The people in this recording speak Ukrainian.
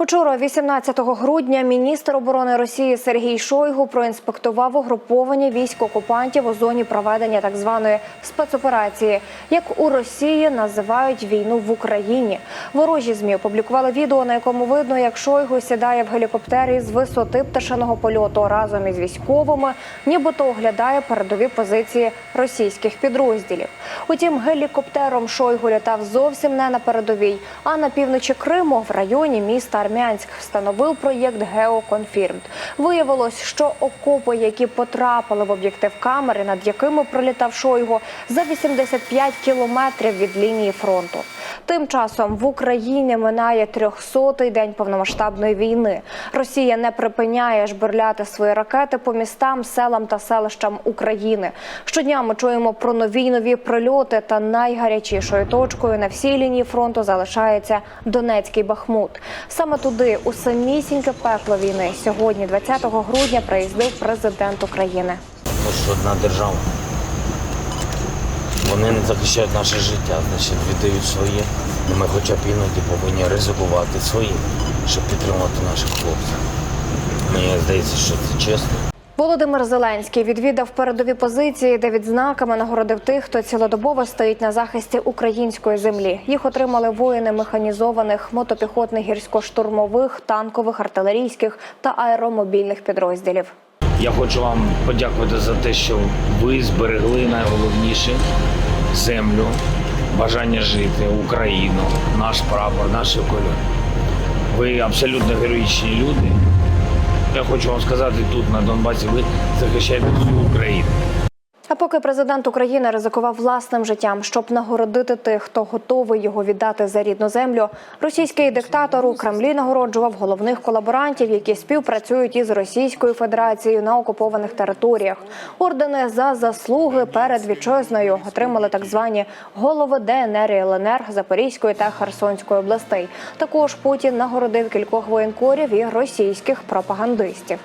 Учора, 18 грудня, міністр оборони Росії Сергій Шойгу проінспектував угруповання військ окупантів у зоні проведення так званої спецоперації, як у Росії називають війну в Україні. Ворожі змі опублікували відео, на якому видно, як Шойгу сідає в гелікоптері з висоти пташиного польоту разом із військовими, нібито оглядає передові позиції російських підрозділів. Утім, гелікоптером Шойгу літав зовсім не на передовій, а на півночі Криму в районі міста Армянськ встановив проєкт GeoConfirmed. Виявилось, що окопи, які потрапили в об'єктив камери, над якими пролітав Шойгу, за 85 кілометрів від лінії фронту. Тим часом в Україні минає 300-й день повномасштабної війни. Росія не припиняє жбурляти свої ракети по містам, селам та селищам України. Щодня ми чуємо про нові нові прильоти. Та найгарячішою точкою на всій лінії фронту залишається Донецький Бахмут. Саме туди, у самісіньке пекло війни, сьогодні, 20 грудня, приїздив президент України. Ми ж одна держава. Вони не захищають наше життя, значить віддають своє. Ми хоча б іноді повинні ризикувати своїм, щоб підтримувати наших хлопців. Мені здається, що це чесно. Володимир Зеленський відвідав передові позиції, де відзнаками нагородив тих, хто цілодобово стоїть на захисті української землі. Їх отримали воїни механізованих мотопіхотних гірсько-штурмових, танкових, артилерійських та аеромобільних підрозділів. Я хочу вам подякувати за те, що ви зберегли найголовніше землю, бажання жити, Україну, наш прапор, наші кольори. Ви абсолютно героїчні люди. Я хочу вам сказати тут, на Донбасі, ви захищаєте всю Україну. А поки президент України ризикував власним життям, щоб нагородити тих, хто готовий його віддати за рідну землю, російський диктатор у Кремлі нагороджував головних колаборантів, які співпрацюють із Російською Федерацією на окупованих територіях. Ордени за заслуги перед вітчизною отримали так звані голови ДНР і ЛНР Запорізької та Херсонської областей. Також Путін нагородив кількох воєнкорів і російських пропагандистів.